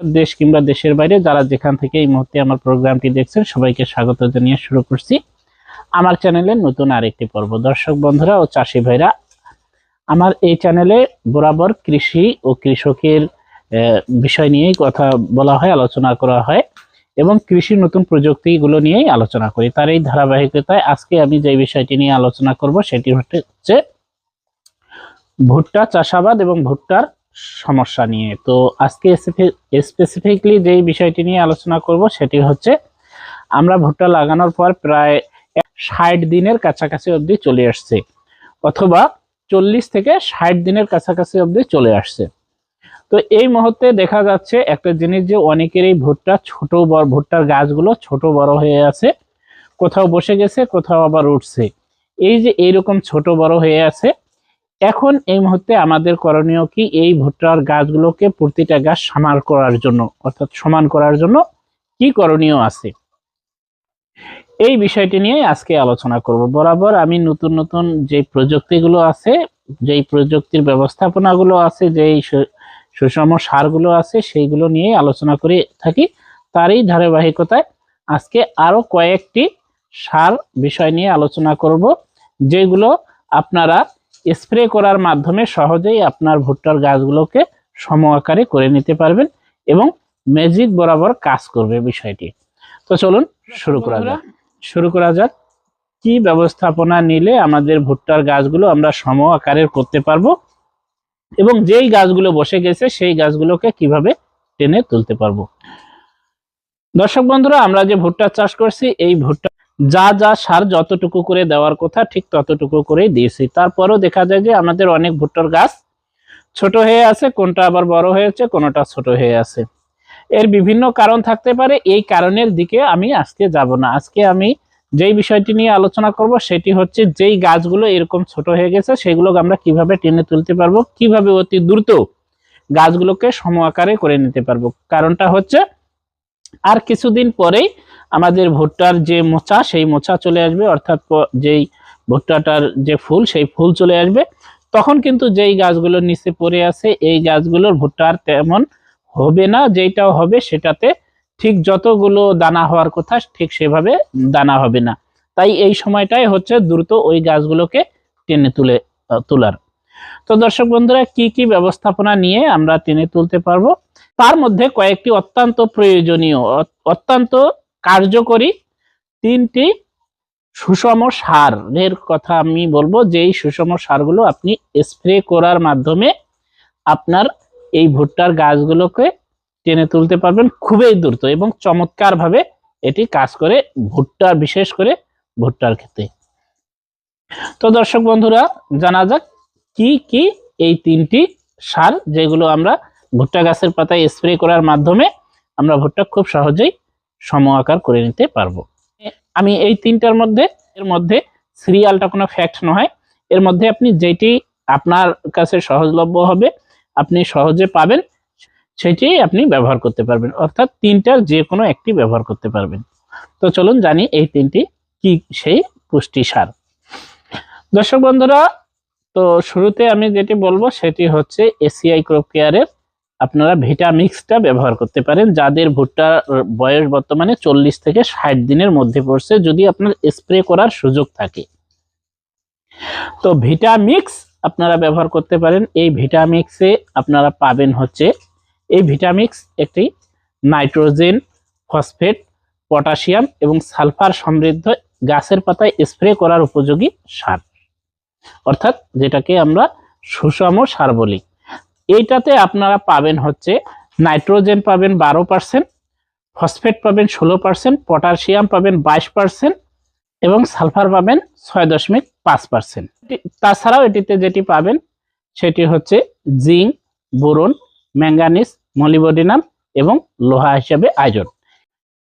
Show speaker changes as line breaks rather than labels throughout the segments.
দেশ কিংবা দেশের বাইরে যারা যেখান থেকে এই মুহূর্তে আমার প্রোগ্রামটি দেখছেন, সবাইকে স্বাগত জানিয়ে শুরু করছি। আমার চ্যানেলে নতুন আরেকটি পর্ব। দর্শক বন্ধুরা ও চাষি ভাইরা, আমার এই চ্যানেলে বরাবর কৃষি ও কৃষকের বিষয় নিয়েই কথা বলা হয়, আলোচনা করা হয় এবং কৃষি নতুন প্রযুক্তিগুলো নিয়েই আলোচনা করি। তার এই ধারাবাহিকতায় আজকে আমি যে বিষয়টি নিয়ে আলোচনা করব, সেটি হচ্ছে ভুট্টা চাষাবাদ এবং ভুট্টার সমস্যা নিয়ে। তো আজকে স্পেসিফিকলি যেই বিষয়টি নিয়ে আলোচনা করব সেটি হচ্ছে, আমরা ভুট্টা লাগানোর পর প্রায় ষাট দিনের কাছাকাছি অবধি চলে আসছে, অথবা চল্লিশ থেকে ষাট দিনের কাছাকাছি অবধি চলে আসছে। তো এই মুহূর্তে দেখা যাচ্ছে একটা জিনিস যে অনেকেরই ভুট্টা ছোট বড়, ভুট্টার গাছগুলো ছোট বড় হয়ে আছে, কোথাও বসে গেছে, কোথাও আবার উঠছে। এই যে এইরকম ছোট বড় হয়ে আছে এখন এই মুহূর্তে আমাদের করণীয় কি এই ভুট্টার গাছগুলোকে প্রতিটা গাছ সমান করার জন্য, অর্থাৎ সমান করার জন্য কি করণীয় আছে? এই বিষয়টি নিয়ে আজকে আলোচনা করব। বরাবর আমি নতুন নতুন যে প্রযুক্তিগুলো আছে, যেই প্রযুক্তির ব্যবস্থাপনাগুলো আছে, যেই সুষম সারগুলো আছে, সেইগুলো নিয়ে আলোচনা করে থাকি। তারই ধারাবাহিকতায় আজকে আরও কয়েকটি সার বিষয় নিয়ে আলোচনা করব, যেগুলো আপনারা স্প্রে করার মাধ্যমে সহজেই আপনার ভুট্টার গাছগুলোকে সম আকারে করে নিতে পারবেন এবং ম্যাজিক বরাবর কাজ করবে বিষয়টি। তো চলুন শুরু করা যাক। শুরু করা যাক। কি ব্যবস্থাপনা নিলে আমাদের ভুট্টার গাছগুলো আমরা সম আকারের করতে পারব এবং যেই গাছগুলো বসে গেছে সেই গাছগুলোকে কীভাবে টেনে তুলতে পারব? দর্শক বন্ধুরা, আমরা যে ভুট্টা চাষ করছি, এই ভুট্টা যা যা সার যতটুকু করে দেওয়ার কথা ঠিক ততটুকু করেই দিয়েছি। তারপরও দেখা যায় যে আমাদের অনেক ভুট্টার গাছ ছোট হয়ে আছে, কোনটা আবার বড় হয়েছে, কোনটা ছোট হয়ে আছে। এর বিভিন্ন কারণ থাকতে পারে, এই কারণের দিকে আমি আজকে যাব না। আজকে আমি যেই বিষয়টি নিয়ে আলোচনা করব সেটি হচ্ছে যেই গাছগুলো এরকম ছোট হয়ে গেছে সেগুলো আমরা কীভাবে টেনে তুলতে পারব, কীভাবে অতি দ্রুত গাছগুলোকে সম আকারে করে নিতে পারব। কারণটা হচ্ছে আর কিছুদিন পরেই আমাদের ভুট্টার যে মোচা, সেই মোচা চলে আসবে, অর্থাৎ যেই ভুট্টাটার যে ফুল, সেই ফুল চলে আসবে। তখন কিন্তু যেই গাছগুলোর নিচে পড়ে আছে, এই গাছগুলোর ভুট্টার তেমন হবে না যেটাও হবে সেটাতে ঠিক যতগুলো দানা হওয়ার কথা, ঠিক সেভাবে দানা হবে না। তাই এই সময়টাই হচ্ছে দ্রুত ওই গাছগুলোকে টেনে তুলে তোলার। তো দর্শক বন্ধুরা, কি কি ব্যবস্থাপনা নিয়ে আমরা টেনে তুলতে পারব? তার মধ্যে কয়েকটি অত্যন্ত প্রয়োজনীয় অত্যন্ত কার্যকরী তিনটি সুষম সারের কথা আমি বলব, যেই সুষম সারগুলো আপনি স্প্রে করার মাধ্যমে আপনার এই ভুট্টার গাছগুলোকে টেনে তুলতে পারবেন, খুবই দ্রুত এবং চমৎকার ভাবে এটি কাজ করে ভুট্টার, বিশেষ করে ভুট্টার ক্ষেত্রে। তো দর্শক বন্ধুরা, জানা যাক কি কি এই তিনটি সার যেগুলো আমরা ভুট্টা গাছের পাতায় স্প্রে করার মাধ্যমে আমরা ভুট্টা খুব সহজেই সম আকার করে নিতে পারব। আমি এই তিনটার মধ্যে, এর মধ্যে সিরিয়ালটা কোনো ফ্যাক্ট নয়। এর মধ্যে আপনি যেটি আপনার কাছে সহজলভ্য হবে, আপনি সহজে পাবেন, সেটি আপনি ব্যবহার করতে পারবেন। অর্থাৎ তিনটার যে কোনো একটি ব্যবহার করতে পারবেন। তো চলুন জানি এই তিনটি কি সেই পুষ্টি সার। দর্শক বন্ধুরা, তো শুরুতে আমি যেটি বলব, সেটি হচ্ছে এসিআই ক্রপ কেয়ারের আপনারা ভিটামিক্সটা ব্যবহার করতে পারেন। যাদের ভুট্টার বয়স বর্তমানে চল্লিশ থেকে ষাট দিনের মধ্যে পড়ছে, যদি আপনার স্প্রে করার সুযোগ থাকে। তো ভিটামিক্স আপনারা ব্যবহার করতে পারেন। এই ভিটামিক্সে আপনারা পাবেন হচ্ছে, এই ভিটামিক্স একটি নাইট্রোজেন, ফসফেট, পটাশিয়াম এবং সালফার সমৃদ্ধ গাছের পাতায় স্প্রে করার উপযোগী সার। অর্থাৎ যেটাকে আমরা সুষম সার বলি। এইটাতে আপনারা পাবেন হচ্ছে নাইট্রোজেন পাবেন বারো পার্সেন্ট, ফসফেট পাবেন ষোলো পার্সেন্ট, পটাশিয়াম পাবেন বাইশ পার্সেন্ট এবং সালফার পাবেন ছয় দশমিক পাঁচ পার্সেন্ট। তাছাড়াও এটিতে যেটি পাবেন সেটি হচ্ছে জিঙ্ক, বোরন, ম্যাঙ্গানিজ, মলিবডিনাম এবং লোহা হিসাবে আয়োজন।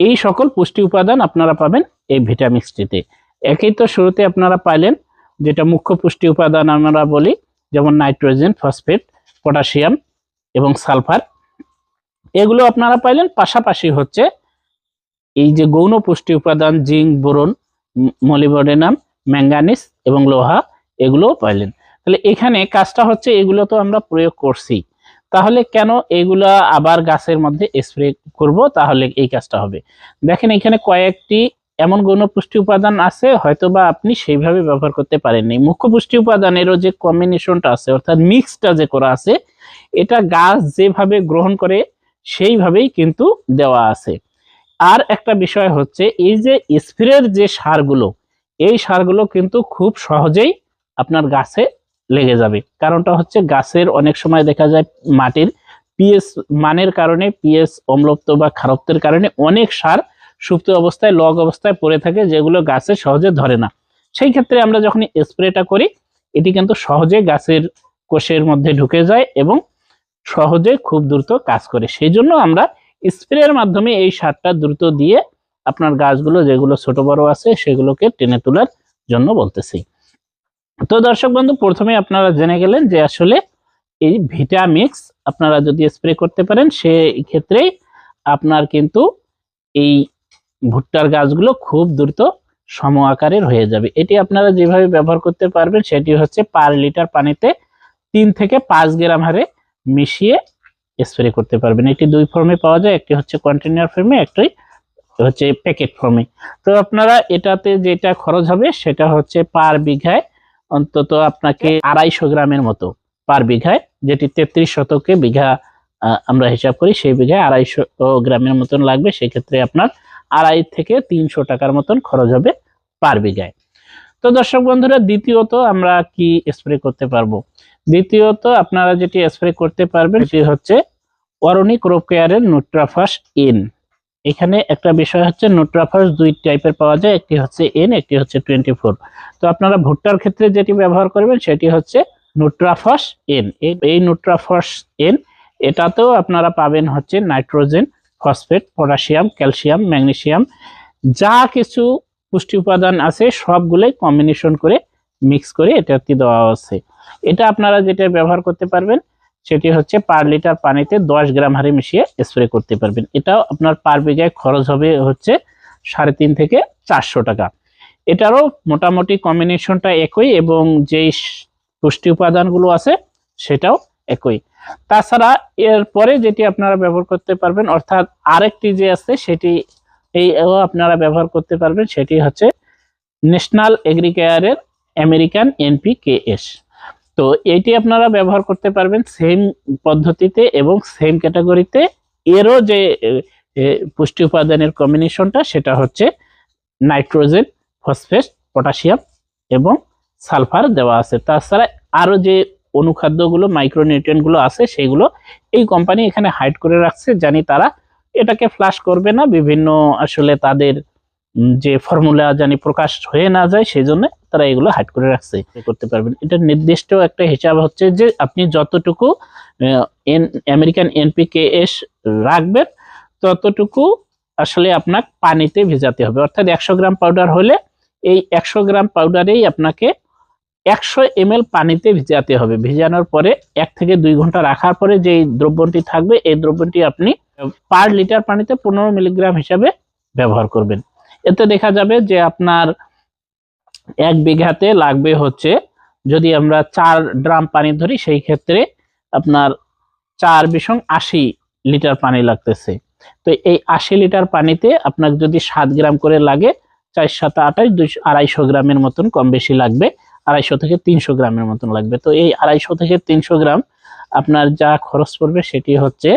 এই সকল পুষ্টি উপাদান আপনারা পাবেন এই ভিটামিক্সটিতে একই তো শুরুতে আপনারা পাইলেন যেটা মুখ্য পুষ্টি উপাদান আমরা বলি, যেমন নাইট্রোজেন, ফসফেট। পটাশিয়াম এবং সালফার। এগুলো আপনারা পাইলেন, পাশাপাশি হচ্ছে এই যে গৌণ পুষ্টি উপাদান, জিঙ্ক, বোরন মলিবডেনাম ম্যাঙ্গানিস এবং লোহা, এগুলোও পাইলেন। তাহলে এখানে কাজটা হচ্ছে এগুলো তো আমরা প্রয়োগ করছি। তাহলে কেন এগুলা আবার গাছের মধ্যে স্প্রে করব? তাহলে এই কাজটা হবে। দেখেন এখানে কয়েকটি এমন গৌণ পুষ্টি উপাদান আছে? হয়তোবা আপনি সেইভাবে ব্যবহার করতে পারেননি। মুখ্য পুষ্টি উপাদানেরও যে কম্বিনেশনটা আছে, অর্থাৎ মিক্সটা যে করা আছে, এটা গাছ যেভাবে গ্রহণ করে, সেইভাবেই কিন্তু দেওয়া আছে। আর একটা বিষয় হচ্ছে, এই যে স্প্রের যে সারগুলো, এই সারগুলো কিন্তু খুব সহজেই আপনার গাছে লেগে যাবে। কারণটা হচ্ছে, গাছের অনেক সময় দেখা যায় মাটির পিএস মানের কারণে পিএস অম্লত্ব বা খারত্বের কারণে অনেক সার সুপ্ত অবস্থায়, লগ অবস্থায় পড়ে থাকে, যেগুলো গাছে সহজে ধরে না। সেই ক্ষেত্রে আমরা যখন স্প্রেটা করি, এটি কিন্তু সহজে গাছের কোষের মধ্যে ঢুকে যায় এবং সহজে খুব দ্রুত কাজ করে। সেই জন্য আমরা স্প্রের মাধ্যমে এই সারটা দ্রুত দিয়ে আপনার গাছগুলো, যেগুলো ছোট বড় আছে, সেগুলোকে টেনে তোলার জন্য বলতেছি। তো দর্শক বন্ধু, প্রথমে আপনারা জেনে গেলেন যে আসলে এই ভিটামিক্স আপনারা যদি স্প্রে করতে পারেন, সেই ক্ষেত্রেই আপনার কিন্তু এই ভুট্টার গাছগুলো খুব দ্রুত সম আকারের হয়ে যাবে। এটি আপনারা যেভাবে ব্যবহার করতে পারবেন, সেটি হচ্ছে পার লিটার পানিতে তিন থেকে পাঁচ গ্রাম হারে মিশিয়ে স্প্রে করতে পারবেন। এটি দুই ফর্মে পাওয়া যায়, একটি হচ্ছে কন্টেনার ফর্মে, একটি হচ্ছে প্যাকেট ফর্মে। তো আপনারা এটাতে যেটা খরচ হবে, সেটা হচ্ছে পার বিঘায় অন্তত আপনাকে আড়াইশো গ্রামের মতো পার বিঘায়, যেটি তেত্রিশ শতকে বিঘা আমরা হিসাব করি, সেই বিঘায় আড়াইশো গ্রামের মতন লাগবে। সেক্ষেত্রে আপনার আড়াই থেকে তিনশো টাকার মতন খরচ হবে পার বিঘায়। তো দর্শক বন্ধুরা, দ্বিতীয়ত আমরা কি স্প্রে করতে পারব? দ্বিতীয়ত আপনারা যেটি স্প্রে করতে পারবেন সেটি হচ্ছে অরণি ক্রপ কেয়ারের নিউট্রাফাস এন এখানে একটা বিষয় হচ্ছে নিউট্রাফাস দুই টাইপের পাওয়া যায়, একটি হচ্ছে এন একটি হচ্ছে টোয়েন্টি ফোর তো আপনারা ভুট্টার ক্ষেত্রে যেটি ব্যবহার করবেন সেটি হচ্ছে নিউট্রাফাস এন এই নিউট্রাফাস এন এটাতেও আপনারা পাবেন হচ্ছে nitrogen phosphate, potassium, calcium, magnesium, যা কিছু পুষ্টি উপাদান আছে সবগুলোই কম্বিনেশন করে মিক্স করে এটাতে দেওয়া আছে এটা আপনারা যেটা ব্যবহার করতে পারবেন, সেটি হচ্ছে পার লিটার পানিতে দশ গ্রাম হারে মিশিয়ে স্প্রে করতে পারবেন। এটাও আপনার পার বিঘায় খরচ হবে হচ্ছে সাড়ে তিন থেকে চারশো টাকা। এটারও মোটামুটি কম্বিনেশনটা একই এবং যেই পুষ্টি উপাদানগুলো আছে সেটাও একই। তাছাড়া এরপরে যেটি আপনারা ব্যবহার করতে পারবেন, অর্থাৎ আরেকটি যে আছে সেটি এই আপনারা ব্যবহার করতে পারবেন, সেটি হচ্ছে ন্যাশনাল এগ্রিকেয়ারের আমেরিকান এনপিকেএস তো এটি আপনারা ব্যবহার করতে পারবেন সেম পদ্ধতিতে এবং সেম ক্যাটাগরিতে এরও যে পুষ্টি উপাদানের কম্বিনেশনটা সেটা হচ্ছে নাইট্রোজেন ফসফেট পটাশিয়াম এবং সালফার দেওয়া আছে। তাছাড়া আরও যে অনুখাদ্যগুলো মাইক্রোনিউট্রিয়েন্টগুলো আছে, সেগুলো এই কোম্পানি এখানে হাইড করে রাখছে, জানি তারা এটাকে ফ্লাশ করবে না। বিভিন্ন আসলে তাদের যে ফর্মুলা জানি প্রকাশ হয়ে না যায় সেই জন্য তারা এগুলো হাইড করে রাখছে। করতে পারবেন। এটা নির্দিষ্ট একটা হিসাব হচ্ছে যে আপনি যতটুকু এন আমেরিকান এনপিকেএস রাখবেন, ততটুকু আসলে আপনার পানিতে ভেজাতে হবে। অর্থাৎ একশো গ্রাম পাউডার হলে এই একশো গ্রাম পাউডারেই আপনাকে একশো এম পানিতে ভিজাতে হবে। ভিজানোর পরে এক থেকে দুই ঘণ্টা রাখার পরে যে দ্রব্যটি থাকবে, এই দ্রব্যটি আপনি পার লিটার পানিতে পনেরো মিলিগ্রাম হিসাবে ব্যবহার করবেন। এতে দেখা যাবে যে আপনার এক বিঘাতে লাগবে হচ্ছে, যদি আমরা চার ড্রাম পানি ধরি, সেই ক্ষেত্রে আপনার চার বিষম আশি লিটার পানি লাগতেছে। তো এই আশি লিটার পানিতে আপনার যদি সাত গ্রাম করে লাগে, চার সাত আঠাশ দুইশো আড়াইশো গ্রামের মতন কম বেশি লাগবে। আড়াইশো থেকে তিনশো গ্রামের মতন লাগবে। তো এই আড়াইশো থেকে তিনশো গ্রাম আপনার যা খরচ পড়বে সেটি হচ্ছে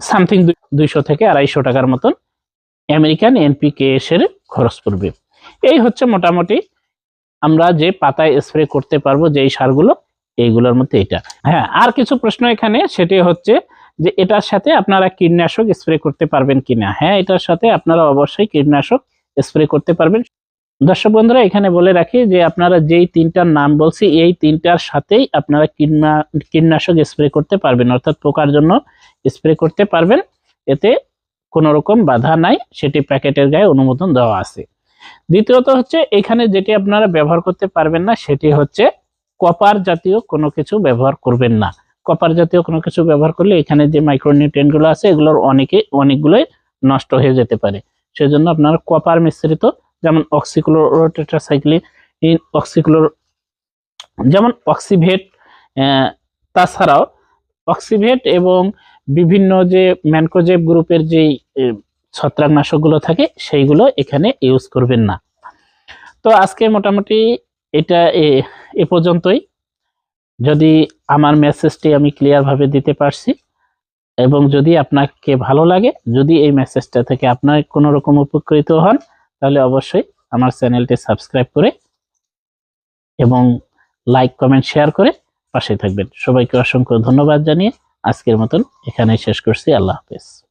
সামথিং দুইশো থেকে আড়াইশো টাকার মতন আমেরিকান এনপিকেএস এর খরচ পড়বে। এই হচ্ছে মোটামুটি আমরা যে পাতায় স্প্রে করতে পারব যে এই সারগুলো, এইগুলোর মধ্যে এটা। হ্যাঁ আর কিছু প্রশ্ন এখানে, সেটি হচ্ছে যে এটার সাথে আপনারা কীটনাশক স্প্রে করতে পারবেন কিনা? হ্যাঁ এটার সাথে আপনারা অবশ্যই কীটনাশক স্প্রে করতে পারবেন। দর্শক বন্ধুরা, এখানে বলে রাখি যে আপনারা যেই তিনটার নাম বলছি, এই তিনটার সাথেই আপনারা কীটনা- কীটনাশক স্প্রে করতে পারবেন। অর্থাৎ পোকার জন্য স্প্রে করতে পারবেন। এতে কোনো রকম বাধা নাই, সেটি প্যাকেটের গায়ে অনুমোদন দেওয়া আছে। দ্বিতীয়ত হচ্ছে, এখানে যেটি আপনারা ব্যবহার করতে পারবেন না, সেটি হচ্ছে কপার জাতীয় কোনো কিছু ব্যবহার করবেন না। কপার জাতীয় কোনো কিছু ব্যবহার করলে এখানে যে মাইক্রোনিউট্রিয়েন্টগুলো আছে, এগুলোর অনেকে, অনেকগুলোই নষ্ট হয়ে যেতে পারে। সেজন্য আপনারা কপার মিশ্রিত যেমন অক্সিক্লোরোটেট্রাসাইক্লিন অক্সিক্লোর যেমন অক্সিভেট তাছাড়াও অক্সিভেট এবং বিভিন্ন যে ম্যানকোজেব গ্রুপের যেই ছত্রাকনাশকগুলো থাকে, সেইগুলো এখানে ইউজ করবেন না। তো আজকে মোটামুটি এটা, এ পর্যন্তই। যদি আমার মেসেজটি আমি ক্লিয়ারভাবে দিতে পারছি এবং যদি আপনাকে ভালো লাগে, যদি এই মেসেজটা থেকে আপনার কোনো রকম উপকৃত হন তাহলে অবশ্যই আমার চ্যানেলটি সাবস্ক্রাইব করে এবং লাইক, কমেন্ট, শেয়ার করে পাশে থাকবেন। সবাইকে অসংখ্য ধন্যবাদ জানিয়ে আজকের মতন এখানেই শেষ করছি। আল্লাহ হাফেজ।